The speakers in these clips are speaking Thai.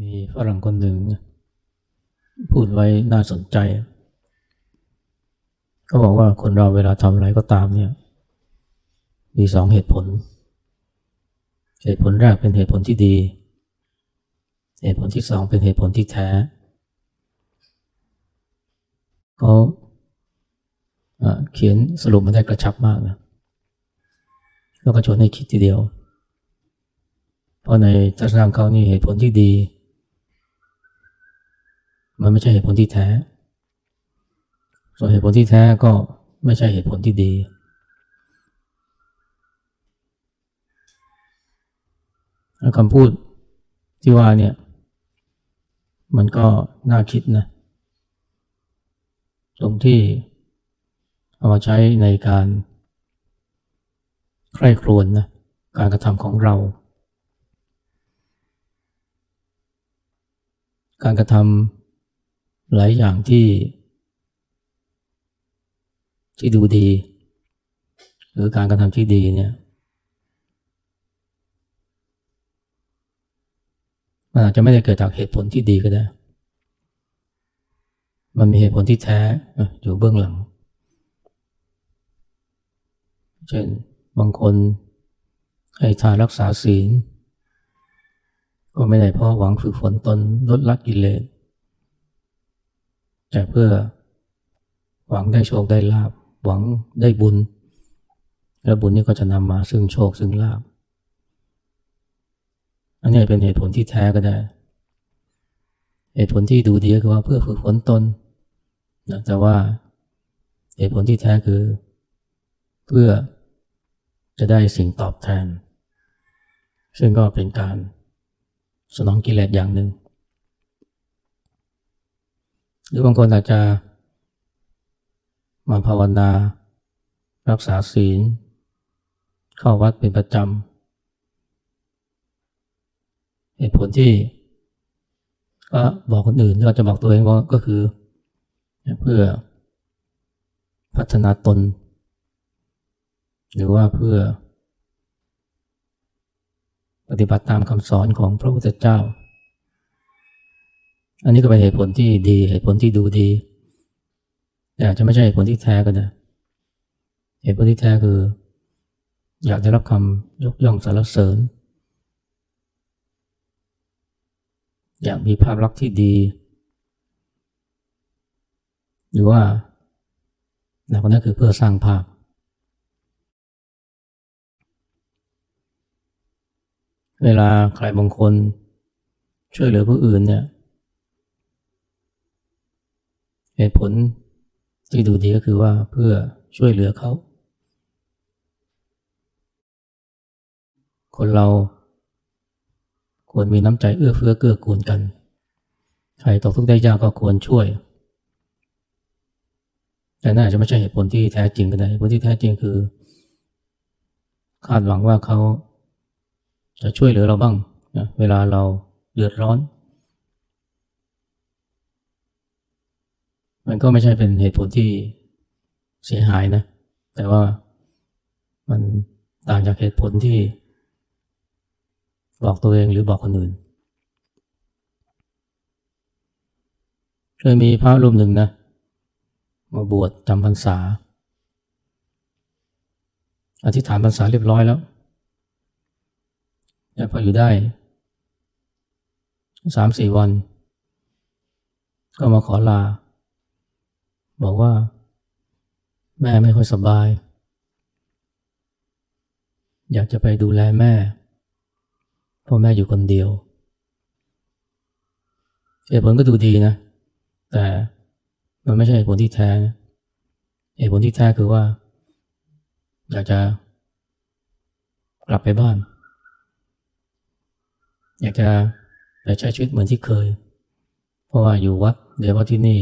มีฝรั่งคนหนึ่ง พูดไว้น่าสนใจ เขาบอกว่าคนเราเวลาทำอะไรก็ตามเนี่ย มีสองเหตุผล เหตุผลแรกเป็นเหตุผลที่ดี เหตุผลที่สองเป็นเหตุผลที่แท้เขาเขียนสรุปมาได้กระชับมากนะแล้วก็ชวนให้คิดทีเดียว เพราะในทัศนคติเขานี่เหตุผลที่ดี มันไม่ใช่เหตุผลที่แท้ ส่วนเหตุผลที่แท้ก็ไม่ใช่เหตุผลที่ดี คำพูดที่ว่าเนี่ย มันก็น่าคิดนะ ตรงที่เอามาใช้ในการใคร่ครวญนะการกระทำของเรา การกระทำ หลายอย่างที่ที่ดูดี หรือการกระทำที่ดีเนี่ยมันอาจจะไม่ได้เกิดจากเหตุผลที่ดีก็ได้ มันมีเหตุผลที่แท้อยู่เบื้องหลัง เช่นบางคนให้ทานรักษาศีล ก็ไม่ได้เพราะหวังฝึกฝนตนลดละกิเลส แต่เพื่อหวังได้โชคได้ลาบหวังได้บุญ และบุญนี้ก็จะนำมาซึ่งโชคซึ่งลาบอันนี้เป็นเหตุผลที่แท้ก็ได้ เหตุผลที่ดูดีก็คือว่าเพื่อฝึกฝนตนนะแต่ว่าเหตุผลที่แท้คือ เพื่อจะได้สิ่งตอบแทน ซึ่งก็เป็นการสนองกิเลสอย่างหนึ่ง หรือบางคนอาจจะมาภาวนา รักษาศีล เข้าวัดเป็นประจำเหตุผลที่ก็บอกคนอื่นก็จะบอกตัวเองว่าก็คือ เพื่อพัฒนาตน หรือว่าเพื่อปฏิบัติตามคำสอนของพระพุทธเจ้า อันนี้ก็เป็นเหตุผลที่ดีเหตุผลที่ดูดี แต่อาจจะไม่ใช่เหตุผลที่แท้ก็ได้เหตุผลที่แท้คือ อยากได้รับคำยกย่องสรรเสริญ อยากมีภาพลักษณ์ที่ดี หรือว่าหนักกว่านั้นคือเพื่อสร้างภาพ เวลาใครบางคนช่วยเหลือผู้อื่นเนี่ย เหตุผลที่ดูดีก็คือว่าเพื่อช่วยเหลือเขา คนเราควรมีน้ำใจเอื้อเฟื้อเกื้อกูลกัน ใครตกทุกข์ได้ยากก็ควรช่วย แต่น่าจะไม่ใช่เหตุผลที่แท้จริงก็ได้เหตุผลที่แท้จริงคือ คาดหวังว่าเขาจะช่วยเหลือเราบ้างนะเวลาเราเดือดร้อน มันก็ไม่ใช่เป็นเหตุผลที่เสียหายนะ แต่ว่ามันต่างจากเหตุผลที่บอกตัวเองหรือบอกคนอื่นเคยมีพระรูปหนึ่งนะ มาบวชจำพรรษา อธิษฐานพรรษาเรียบร้อยแล้วแต่พออยู่ได้สามสี่วัน ก็มาขอลา บอกว่า แม่ไม่ค่อยสบาย อยากจะไปดูแลแม่เพราะแม่อยู่คนเดียวเหตุผลก็ดูดีนะ แต่มันไม่ใช่เหตุผลที่แท้เหตุผลที่แท้คือว่า อยากจะกลับไปบ้าน อยากจะไปใช้ชีวิตเหมือนที่เคย เพราะว่าอยู่วัดเดี๋ยวว่าที่นี่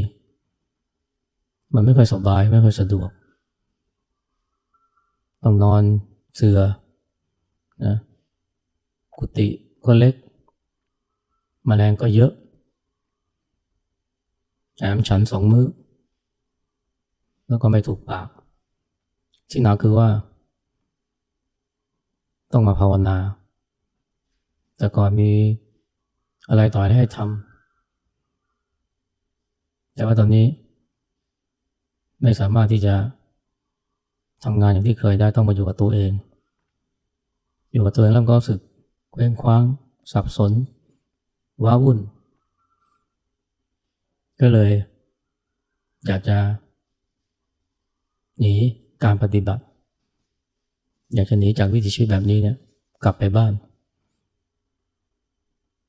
มันไม่ค่อยสบายไม่ค่อยสะดวก ต้องนอนเสือนะกุฏิก็เล็กมแมลงก็เยอะแถมฉันสองมือ้อ แล้วก็ไม่ถูกปาก ที่หนักคือว่า ต้องมาภาวนา แต่ก่อนมีอะไรต่อให้ทำแต่ว่าตอนนี้ ไม่สามารถที่จะทำงานอย่างที่เคยได้ต้องมาอยู่กับตัวเอง อยู่กับตัวเองแล้วก็รู้สึกเคว้งคว้าง สับสน ว้าวุ่น ก็เลย อยากจะหนีการปฏิบัติ อยากจะหนีจากวิถีชีวิตแบบนี้เนี่ย กลับไปบ้าน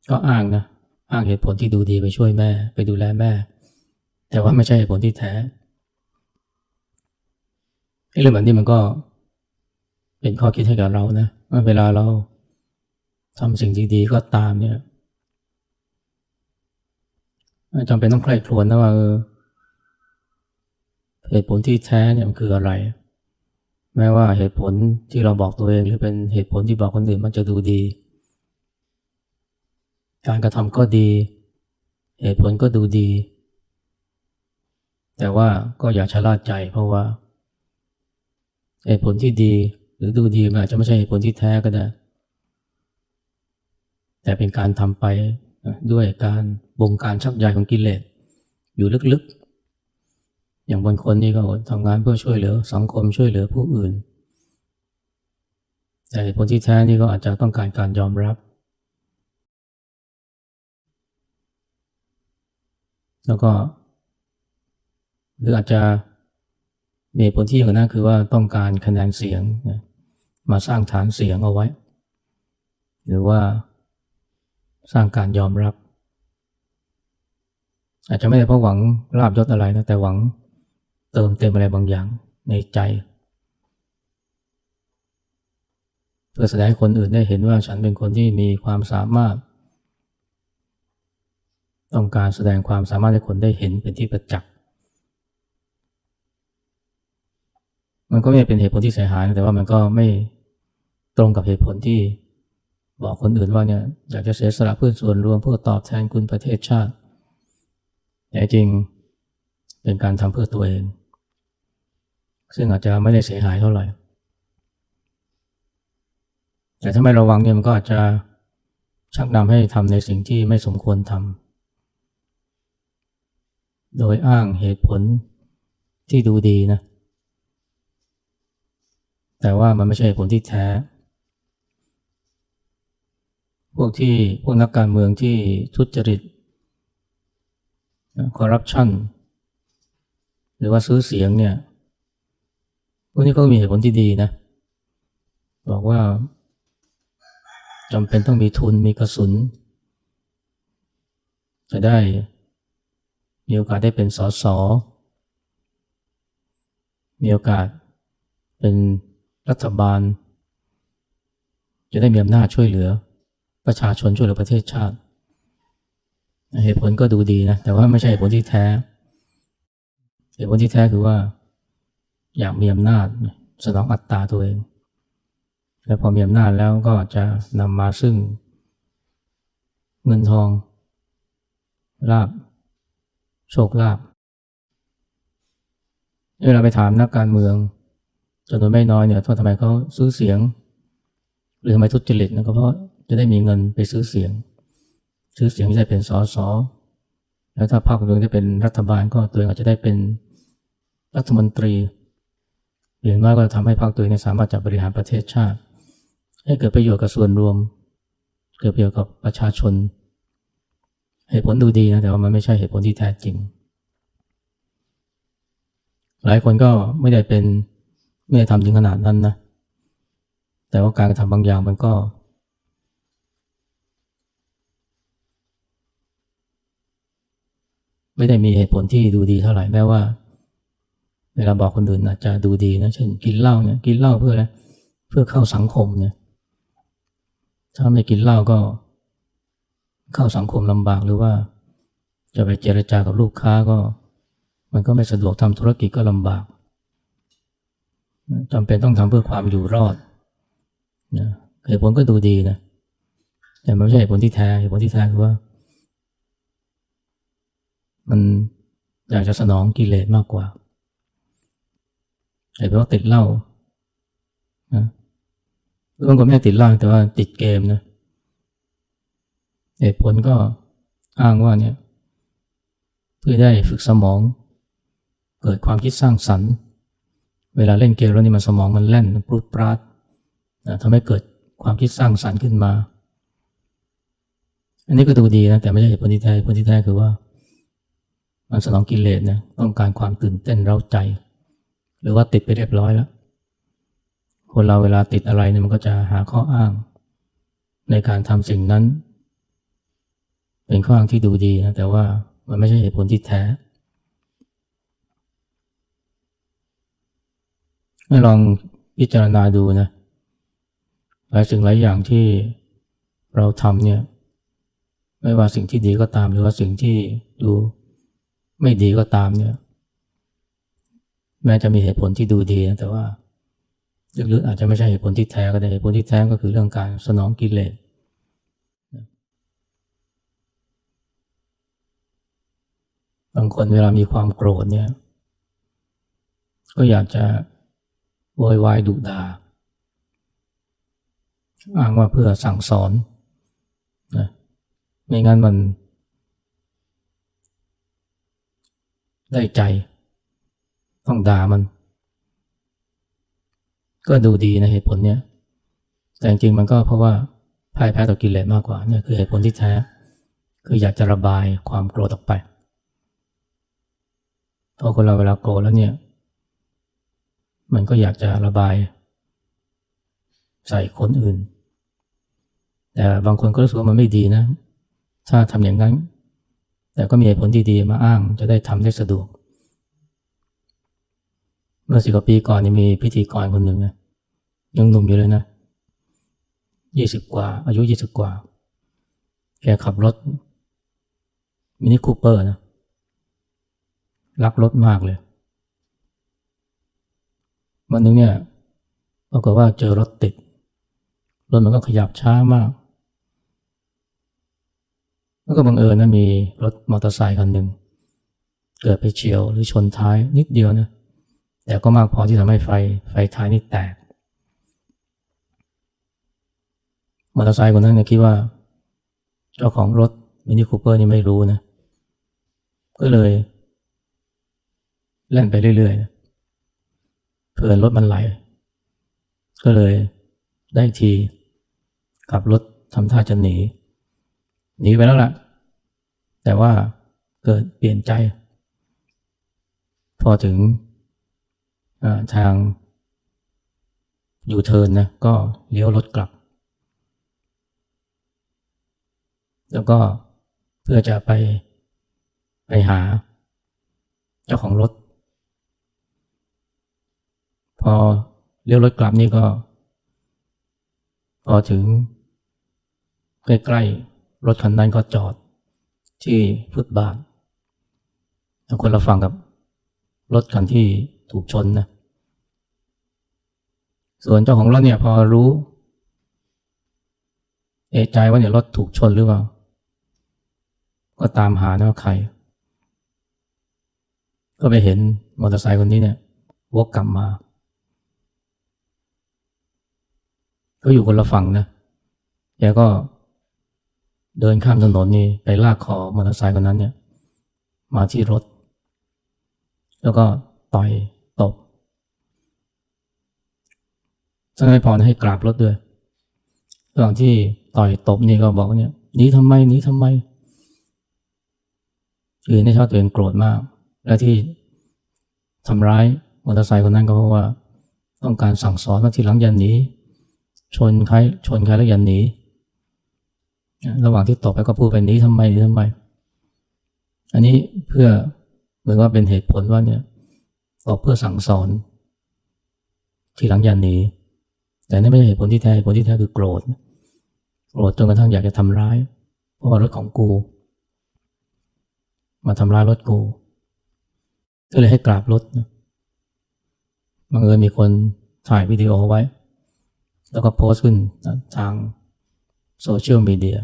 ก็อ้างนะ อ้างเหตุผลที่ดูดีไปช่วยแม่ ไปดูแลแม่ แต่ว่าไม่ใช่เหตุผลที่แท้ เรื่องแบบนี้มันก็เป็นข้อคิดให้กับเรานะว่าเวลาเราทำสิ่งดีๆก็ตามเนี่ยจำเป็นต้องใคร่ครวญนะว่าเออเหตุผลที่แท้เนี่ยมันคืออะไร แม้ว่าเหตุผลที่เราบอกตัวเอง หรือเป็นเหตุผลที่บอกคนอื่นมันจะดูดี การกระทำก็ดี เหตุผลก็ดูดี แต่ว่าก็อย่าชะล่าใจเพราะว่า เหตุผลที่ดีหรือดูดีมันอาจจะไม่ใช่เหตุผลที่แท้ก็ได้ แต่เป็นการทำไปด้วยการบงการชักใยของกิเลสอยู่ลึกๆ อย่างบางคนนี่ก็ทำงานเพื่อช่วยเหลือสังคมช่วยเหลือผู้อื่น แต่เหตุผลที่แท้นี่ก็อาจจะต้องการการยอมรับ แล้วก็ หรืออาจจะ มีผลที่อย่างนั้นคือว่าต้องการคะแนนเสียงมาสร้างฐานเสียงเอาไว้ หรือว่าสร้างการยอมรับ อาจจะไม่ได้เพราะหวังลาบยศอะไรนะแต่หวังเติมเต็มอะไรบางอย่างในใจ เพื่อแสดงให้คนอื่นได้เห็นว่าฉันเป็นคนที่มีความสามารถ ต้องการแสดงความสามารถให้คนได้เห็นเป็นที่ประจักษ์ มันก็ไม่เป็นเหตุผลที่เสียหายแต่ว่ามันก็ไม่ตรงกับเหตุผลที่บอกคนอื่นว่าเนี่ยอยากจะเสียสละเพื่อส่วนรวมเพื่อตอบแทนคุณประเทศชาติแต่จริงเป็นการทำเพื่อตัวเอง ซึ่งอาจจะไม่ได้เสียหายเท่าไหร่ แต่ถ้าไม่ระวังเนี่ยมันก็อาจจะชักนำให้ทำในสิ่งที่ไม่สมควรทำโดยอ้างเหตุผลที่ดูดีนะ แต่ว่ามันไม่ใช่ผลที่แท้ พวกที่พวกนักการเมืองที่ทุจริตคอร์รัปชันหรือว่าซื้อเสียงเนี่ยพวกนี้ก็มีเหตุผลที่ดีนะ บอกว่าจำเป็นต้องมีทุนมีกระสุน จะได้มีโอกาสได้เป็นสสมีโอกาสเป็น รัฐบาล จะได้มีอำนาจช่วยเหลือ ประชาชนช่วยเหลือประเทศชาติ เหตุผลก็ดูดีนะ แต่ว่าไม่ใช่เหตุผลที่แท้ เหตุผลที่แท้คือว่า อยากมีอำนาจสนองอัตตาตัวเอง และพอมีอำนาจแล้วก็จะนำมาซึ่ง เงินทองลาบโชคลาภเวลาไปถามนักการเมือง จำนวนไม่น้อยเนี่ยทำไมเขาซื้อเสียง หรือทำไมทุจริตนะก็เพราะจะได้มีเงินไปซื้อเสียง ซื้อเสียงที่ได้เป็นสอสอแล้วถ้าพรรคตัวเองได้เป็นรัฐบาลก็ตัวเองอาจจะได้เป็นรัฐมนตรีอย่างน้อยก็ทำให้พรรคตัวเองสามารถจะบริหารประเทศชาติ ให้เกิดประโยชน์กับส่วนรวม เกิดประโยชน์กับประชาชน เหตุผลดูดีนะแต่ว่ามันไม่ใช่เหตุผลที่แท้จริง หลายคนก็ไม่ได้เป็น ไม่ได้ทำถึงขนาดนั้นนะ แต่ว่าการกระทำบางอย่างมันก็ ไม่ได้มีเหตุผลที่ดูดีเท่าไหร่แม้ว่า เวลาบอกคนอื่นอาจจะดูดีนะเช่นกินเหล้าเนี่ยกินเหล้าเพื่ออะไรเพื่อเข้าสังคมเนี่ย ถ้าไม่กินเหล้าก็ เข้าสังคมลำบากหรือว่า จะไปเจรจากับลูกค้าก็ มันก็ไม่สะดวกทำธุรกิจก็ลำบาก จำเป็นต้องทำเพื่อความอยู่รอดนะเหตุผลก็ดูดีนะแต่ไม่ใช่เหตุผลที่แท้เหตุผลที่แท้คือว่า มันอยากจะสนองกิเลสมากกว่าไอ้เพราะติดเหล้านะบางคนไม่ติดเหล้าแต่ว่าติดเกมนะเหตุผลก็อ้างว่าเนี่ย เพื่อได้ฝึกสมอง เกิดความคิดสร้างสรรค์ เวลาเล่นเกมแล้วนี่มันสมองมันแล่นปรุดปราดนะทำให้เกิดความคิดสร้างสรรค์ขึ้นมา อันนี้ก็ดูดีนะแต่ไม่ใช่เหตุผลที่แท้เหตุผลที่แท้คือว่า มันสนองกิเลสนะต้องการความตื่นเต้นเร้าใจ หรือว่าติดไปเรียบร้อยแล้ว คนเราเวลาติดอะไรเนี่ยมันก็จะหาข้ออ้าง ในการทำสิ่งนั้น เป็นข้ออ้างที่ดูดีนะแต่ว่ามันไม่ใช่เหตุผลที่แท้ ให้ลองพิจารณาดูนะ หลายสิ่งหลายอย่างที่เราทำเนี่ย ไม่ว่าสิ่งที่ดีก็ตาม หรือว่าสิ่งที่ดูไม่ดีก็ตามเนี่ย แม้จะมีเหตุผลที่ดูดีนะแต่ว่าลึกๆอาจจะไม่ใช่เหตุผลที่แท้ก็ได้เหตุผลที่แท้ก็คือเรื่องการสนองกิเลสบางคนเวลามีความโกรธเนี่ย ก็อยากจะ โวยวายดุดาอ้างว่าเพื่อสั่งสอนนะไม่งั้นมัน ได้ใจ ต้องด่ามัน ก็ดูดีนะเหตุผลเนี้ยแต่จริงๆมันก็เพราะว่าพ่ายแพ้ต่อกิเลสมากกว่าเนี่ยคือเหตุผลที่แท้ คืออยากจะระบายความโกรธออกไปเพราะคนเราเวลาโกรธแล้วเนี่ย มันก็อยากจะระบาย ใส่คนอื่น แต่บางคนก็รู้สึกว่ามันไม่ดีนะ ถ้าทำอย่างนั้น แต่ก็มีเหตุผลที่ดีมาอ้างจะได้ทำได้สะดวก เมื่อสิบกว่าปีก่อนนี่มีพิธีกรคนหนึ่งนะยังหนุ่มอยู่เลยนะยี่สิบกว่า อายุยี่สิบกว่า แกขับรถมินิคูเปอร์นะรักรถมากเลย วันนึงเนี่ยปรากฏว่าเจอรถติด รถมันก็ขยับช้ามาก แล้วก็บังเอิญนะมีรถมอเตอร์ไซค์คันหนึ่งเกิดไปเฉียวหรือชนท้ายนิดเดียวนะ แต่ก็มากพอที่ทำให้ไฟไฟท้ายนี่แตก มอเตอร์ไซค์คนนั้นเนี่ยคิดว่า เจ้าของรถมินิคูเปอร์นี่ไม่รู้นะ ก็เลยเล่นไปเรื่อยๆนะ เพื่อนรถมันไหล ก็เลยได้ทีขับรถทำท่าจะหนี หนีไปแล้วล่ะ แต่ว่าเกิดเปลี่ยนใจ พอถึงทางอยู่เทิร์นนะก็เลี้ยวรถกลับ แล้วก็เพื่อจะไปไปหาเจ้าของรถ พอเลี้ยวรถกลับนี่ก็ พอถึง ใกล้ๆ รถคันนั้นก็จอดที่ฟุตบาทคนละฝั่งกับรถคันที่ถูกชนนะ ส่วนเจ้าของรถเนี่ยพอรู้ เอใจว่าเนี่ยรถถูกชนหรือเปล่า ก็ตามหานะว่าใคร ก็ไปเห็นมอเตอร์ไซค์คนนี้เนี่ยวกกลับมา ก็อยู่คนละฝั่งนะแกก็เดินข้ามถนนนี่ไปลากคอมอเตอร์ไซค์คนนั้นเนี่ย มาที่รถ แล้วก็ต่อยตบท่านไม่พอให้กราบรถด้วยระหว่างที่ต่อยตบนี่ก็บอกเนี่ยหนีทำไมหนีทำไมคือในชอบตัวเองโกรธมาก และที่ทำร้ายมอเตอร์ไซค์คนนั้นก็เพราะว่า ต้องการสั่งสอนว่าทีหลังอย่าหนี ชนใครชนใครแล้วอย่าหนีระหว่างที่ตบไปก็พูดไปหนีทำไมนีทำไม อันนี้เพื่อเหมือนว่าเป็นเหตุผลว่าเนี่ยตอบเพื่อสั่งสอน ทีหลังอย่าหนีแต่นั่นไม่ใช่เหตุผลที่แท้เหตุผลที่แท้คือโกรธโกรธจนกระทั่งอยากจะทำร้าย เพราะว่ารถของกู มาทำร้ายรถกูก็เลยให้กราบรถนะบังเอิญมีคนถ่ายวิดีโอไว้ แล้วก็โพสต์ขึ้นทางโซเชียลมีเดีย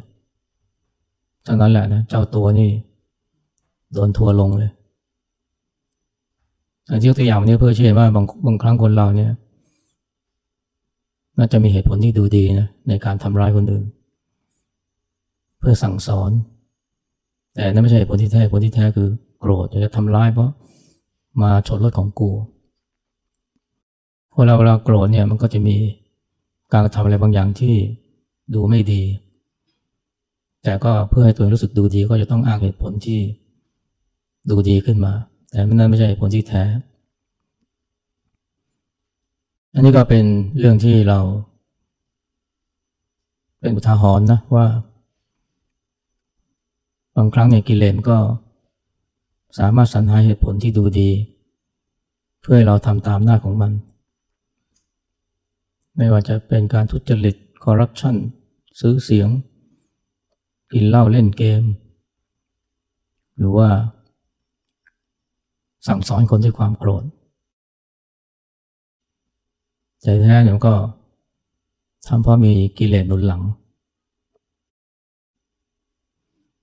ทั้งนั้นแหละนะเจ้าตัวนี่โดนทัวลงเลยอันที่ยกตัวอย่างนี้เพื่อเชื่อว่าบางบางครั้งคนเราเนี่ยน่าจะมีเหตุผลที่ดูดีนะในการทำร้ายคนอื่น เพื่อสั่งสอน แต่นั่นไม่ใช่เหตุผลที่แท้เหตุผลที่แท้คือโกรธอยากจะทำร้ายเพราะมาชนรถของกูพอเราเวลาโกรธเนี่ยมันก็จะมี การกระทำอะไรบางอย่างที่ดูไม่ดี แต่ก็เพื่อให้ตัวเองรู้สึกดูดีก็จะต้องอ้างเหตุผลที่ดูดีขึ้นมา แต่นั่นไม่ใช่เหตุผลที่แท้ อันนี้ก็เป็นเรื่องที่เรา เป็นอุทาหรณ์นะว่า บางครั้งเนี่ยกิเลสก็สามารถสรรหาเหตุผลที่ดูดี เพื่อให้เราทำตามหน้าของมัน ไม่ว่าจะเป็นการทุจริตคอร์รัปชันซื้อเสียง กินเหล้าเล่นเกม หรือว่า สั่งสอนคนด้วยความโกรธใจแท้เนี่ยก็ทำเพราะมีกิเลสหนุนหลัง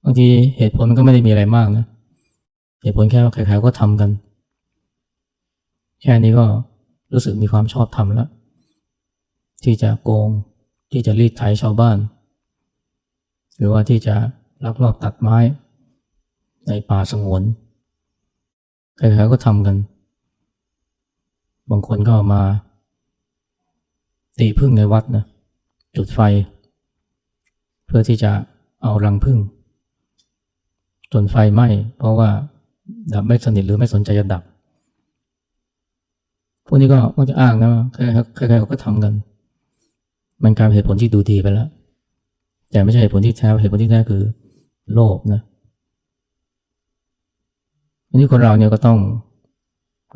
บางทีเหตุผลมันก็ไม่ได้มีอะไรมากนะเหตุผลแค่ว่าใครๆก็ทำกัน แค่นี้ก็รู้สึกมีความชอบทำแล้ว ที่จะโกง ที่จะรีดไถชาวบ้าน หรือว่าที่จะลักลอบตัดไม้ในป่าสงวนใครๆก็ทำกัน บางคนก็มา ตีพึ่งในวัดนะจุดไฟ เพื่อที่จะเอารังพึ่งจนไฟไหม้เพราะว่าดับไม่สนิทหรือไม่สนใจจะดับ พวกนี้ก็มักจะอ้างนะใครๆก็ทำกัน มันกลายเป็นเหตุผลที่ดูดีไปแล้ว แต่ไม่ใช่เหตุผลที่แท้เหตุผลที่แท้คือโลภนะอันนี้คนเราเนี่ยก็ต้อง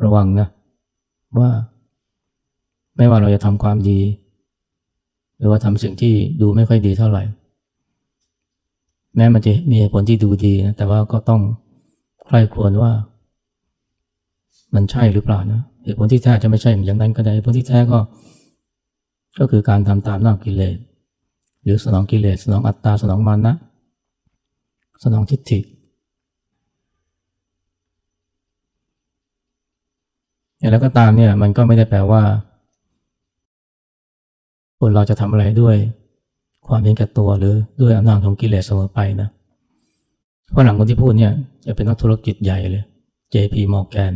ระวังนะว่า ไม่ว่าเราจะทำความดี หรือว่าทำสิ่งที่ดูไม่ค่อยดีเท่าไหร่ แม้มันจะมีเหตุผลที่ดูดีนะแต่ว่าก็ต้องใคร่ควรว่า มันใช่หรือเปล่านะเหตุผลที่แท้จะไม่ใช่อย่างนั้นก็ได้เหตุผลที่แท้ก็ ก็คือการทำตามหน้ากิเลส หรือสนองกิเลส สนองอัตตา สนองมานะ สนองทิฏฐิอย่างแล้วก็ตามเนี่ยมันก็ไม่ได้แปลว่า คนเราจะทำอะไรด้วย ความเห็นแก่ตัวหรือด้วยอำนาจของกิเลสเสมอไปนะเพราะหลังคนที่พูดเนี่ยจะเป็นนักธุรกิจใหญ่เลย JP Morgan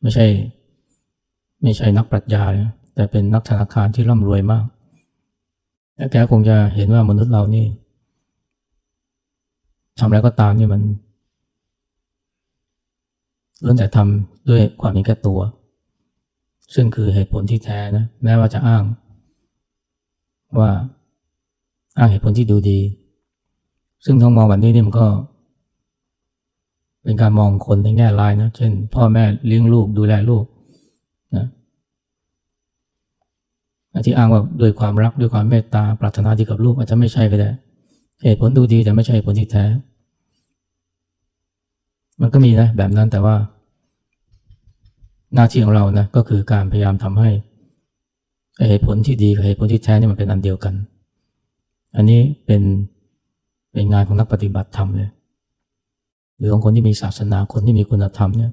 ไม่ใช่ ไม่ใช่นักปรัชญา แต่เป็นนักธนาคารที่ร่ำรวยมากและแกคงจะเห็นว่ามนุษย์เรานี่ทำอะไรก็ตามนี่มันล้วนแต่ทำด้วยความเห็นแก่ตัว ซึ่งคือเหตุผลที่แท้นะ แม้ว่าจะอ้าง ว่าอ้างเหตุผลที่ดูดี ซึ่งท้องมองแบบนี้นี่มันก็ เป็นการมองคนในแง่ร้ายนะ เช่น พ่อแม่เลี้ยงลูกดูแลลูกนะ ที่อ้างว่าด้วยความรักด้วยความเมตตาปรารถนาดีกับลูกอาจจะไม่ใช่ก็ได้เหตุผลดูดีแต่ไม่ใช่ผลที่แท้ มันก็มีนะแบบนั้นแต่ว่า หน้าที่ของเรานะก็คือการพยายามทำให้เหตุผลที่ดีกับเหตุผลที่แท้นี่มันเป็นอันเดียวกัน อันนี้เป็นเป็นงานของนักปฏิบัติธรรมเลยหรือของคนที่มีศาสนาคนที่มีคุณธรรมเนี่ย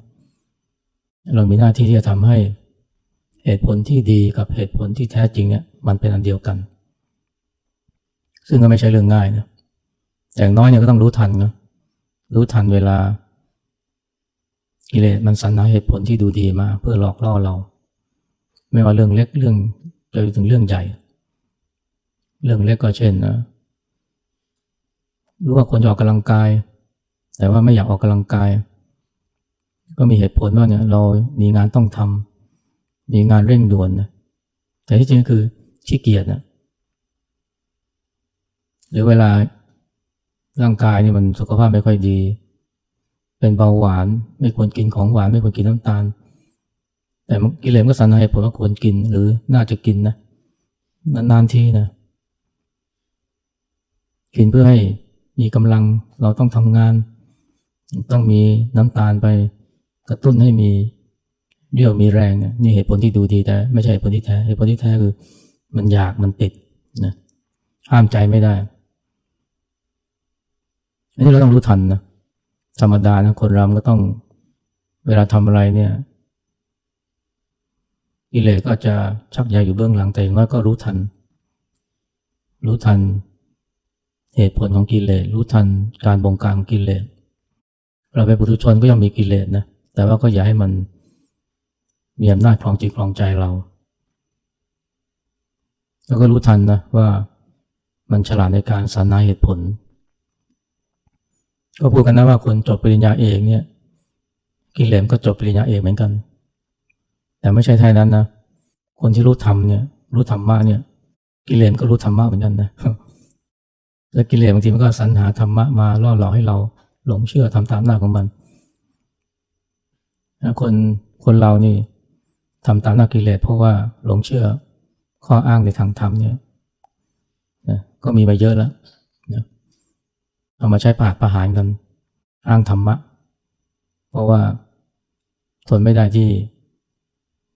เรามีหน้าที่ที่จะทำให้ เหตุผลที่ดีกับเหตุผลที่แท้จริงเนี่ยมันเป็นอันเดียวกัน ซึ่งก็ไม่ใช่เรื่องง่ายนะอย่างน้อยเนี่ยก็ต้องรู้ทันนะรู้ทันเวลากิเลสมันสรรหาเหตุผลที่ดูดีมาเพื่อหลอกล่อเรา ไม่ว่าเรื่องเล็กเรื่องไปถึงเรื่องใหญ่ เรื่องเล็กก็เช่นนะรู้ว่าคนจะออกกำลังกาย แต่ว่าไม่อยากออกกำลังกาย ก็มีเหตุผลว่าเนี่ยเรามีงานต้องทำ มีงานเร่งด่วนนะแต่ที่จริงคือขี้เกียจนะหรือเวลาร่างกายนี่มันสุขภาพไม่ค่อยดี เป็นเบาหวาน ไม่ควรกินของหวาน ไม่ควรกินน้ำตาล แต่กิเลสก็สันนิษฐานผลว่าควรกินหรือน่าจะกินนะนานๆทีนะกินเพื่อให้มีกำลังเราต้องทำงาน ต้องมีน้ำตาลไปกระตุ้นให้มี เรี่ยวมีแรงนี่เหตุผลที่ดูดีแต่ไม่ใช่เหตุผลที่แท้เหตุผลที่แท้คือ มันอยากมันติดนะห้ามใจไม่ได้อันนี้เราต้องรู้ทันนะธรรมดานะคนเราก็ต้องเวลาทำอะไรเนี่ยกิเลสก็จะชักใยอยู่เบื้องหลังแต่อย่างน้อยก็รู้ทัน รู้ทันเหตุผลของกิเลสรู้ทันการบงการของกิเลสเราเป็นปุถุชนก็ยังมีกิเลสนะแต่ว่าก็อย่าให้มัน มีอำนาจครองจิตครองใจเรา แล้วก็รู้ทันนะว่ามันฉลาดในการสรรหาเหตุผล ก็พูดกันนะว่าคนจบปริญญาเอกเนี่ยกิเลสก็จบปริญญาเอกเหมือนกัน แต่ไม่ใช่แท้นั้นนะ คนที่รู้ธรรมเนี่ย รู้ธรรมะเนี่ย กิเลสก็รู้ธรรมะเหมือนกันนะแล้วกิเลสบางทีมันก็สรรหาธรรมะมาล่อหลอกให้เราหลงเชื่อทำตามหน้าของมันคนคนเรานี่ ทำตามหน้ากิเลสเพราะว่าหลงเชื่อข้ออ้างในทางธรรมเนี่ยนะก็มีมาเยอะแล้วนะเอามาใช้ปากประหารกันอ้างธรรมะ เพราะว่าทนไม่ได้ที่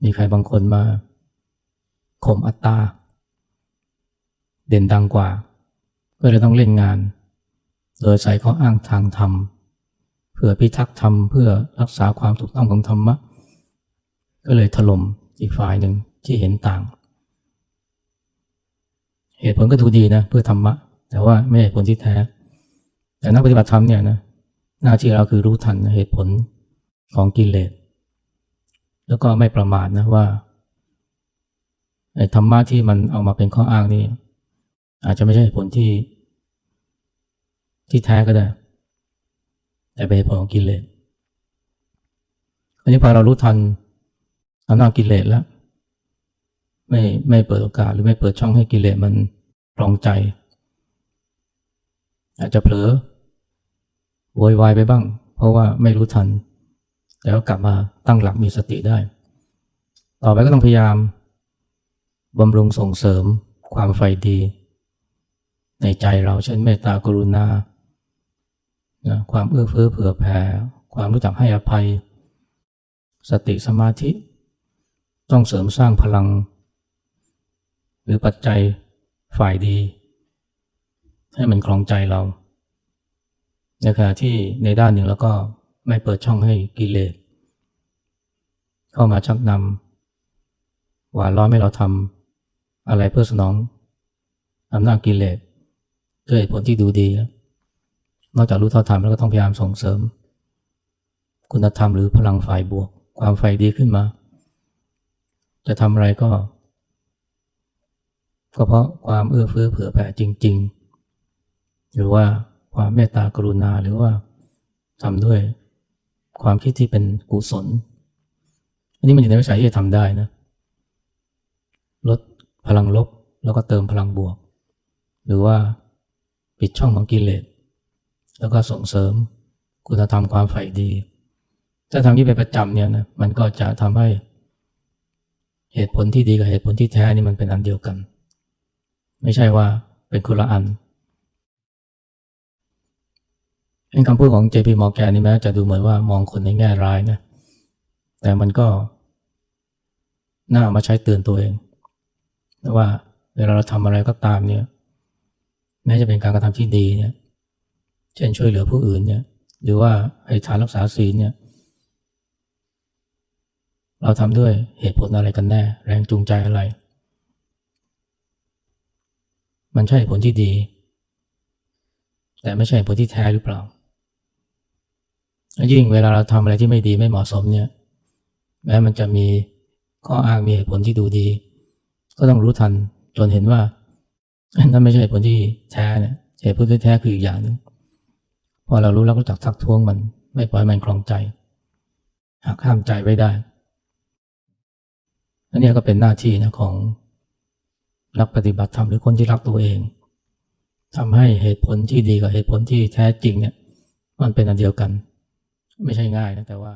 มีใครบางคนมาข่มอัตตา เด่นดังกว่า ก็เลยต้องเล่นงาน โดยใส่ข้ออ้างทางธรรมเพื่อพิทักษ์ธรรมเพื่อรักษาความถูกต้องของธรรมะ ก็เลยถล่มอีกฝ่ายหนึ่งที่เห็นต่าง เหตุผลก็ดูดีนะเพื่อธรรมะ แต่ว่าไม่ใช่เหตุผลที่แท้ แต่นักปฏิบัติธรรมเนี่ยนะหน้าที่เราคือรู้ทันเหตุผลของกิเลสแล้วก็ไม่ประมาทนะว่าไอ้ธรรมะที่มันเอามาเป็นข้ออ้างนี่อาจจะไม่ใช่ผลที่ ที่แท้ก็ได้ แต่เป็นเหตุผลของกิเลสอันนี้พอเรารู้ทัน อำนาจกิเลสแล้ว ไม่ไม่เปิดโอกาสหรือไม่เปิดช่องให้กิเลสมันปลองใจ อาจจะเผลอโวยวายไปบ้าง เพราะว่าไม่รู้ทัน แล้วกลับมาตั้งหลักมีสติได้ ต่อไปก็ต้องพยายามบำรุงส่งเสริมความใฝ่ดี ในใจเราเช่นเมตตากรุณานะความเอื้อเฟื้อเผื่อแผ่ ความรู้จักให้อภัย สติสมาธิ ต้องเสริมสร้างพลัง หรือปัจจัยฝ่ายดี ให้มันคลองใจเราในขณะที่ในด้านหนึ่งแล้วก็ไม่เปิดช่องให้กิเลสเข้ามาชักนำหวานล้อมให้เราทำอะไรเพื่อสนองอำนาจกิเลสด้วยเหตุผลที่ดูดีแล้วนอกจากรู้เท่าทันแล้วก็ต้องพยายามส่งเสริม คุณธรรมหรือพลังฝ่ายบวก ความไฟดีขึ้นมา จะทำอะไรก็ก็เพราะความเอื้อเฟื้อเผื่อแผ่จริง ๆ หรือว่าความเมตตากรุณาหรือว่าทำด้วยความคิดที่เป็นกุศล อันนี้มันอยู่ในวิสัยที่จะทำได้นะลดพลังลบแล้วก็เติมพลังบวก หรือว่าปิดช่องของกิเลสแล้วก็ส่งเสริมคุณธรรมความใฝ่ดี ถ้าทำที่เป็นประจำเนี่ยนะมันก็จะทำให้ เหตุผลที่ดีกับเหตุผลที่แท้นี่มันเป็นอันเดียวกัน ไม่ใช่ว่าเป็นคนละอันเป็นคำพูดของ JP Morgan นี่แม้จะดูเหมือนว่ามองคนในแง่ร้ายนะ แต่มันก็น่ามาใช้เตือนตัวเองว่าเวลาเราทำอะไรก็ตามเนี่ย แม้จะเป็นการกระทำที่ดีเนี่ย เช่นช่วยเหลือผู้อื่นเนี่ย หรือว่าให้ทานรักษาศีลเนี่ย เราทำด้วยเหตุผลอะไรกันแน่ แรงจูงใจอะไร มันใช่ผลที่ดี แต่ไม่ใช่ผลที่แท้หรือเปล่า ยิ่งเวลาเราทำอะไรที่ไม่ดีไม่เหมาะสมเนี่ย แม้มันจะมีข้ออ้างมีเหตุผลที่ดูดี ก็ต้องรู้ทันจนเห็นว่านั่นไม่ใช่ผลที่แท้เนี่ยเหตุผลที่แท้คืออีกอย่างหนึ่งพอเรารู้แล้วก็จักทักท้วงมัน ไม่ปล่อยมันคลองใจหักห้ามใจไว้ได้ อันนี้ก็เป็นหน้าที่นะของนักปฏิบัติธรรมหรือคนที่รักตัวเองทำให้เหตุผลที่ดีกับเหตุผลที่แท้จริงเนี่ยมันเป็นอันเดียวกัน ไม่ใช่ง่ายนะแต่ว่า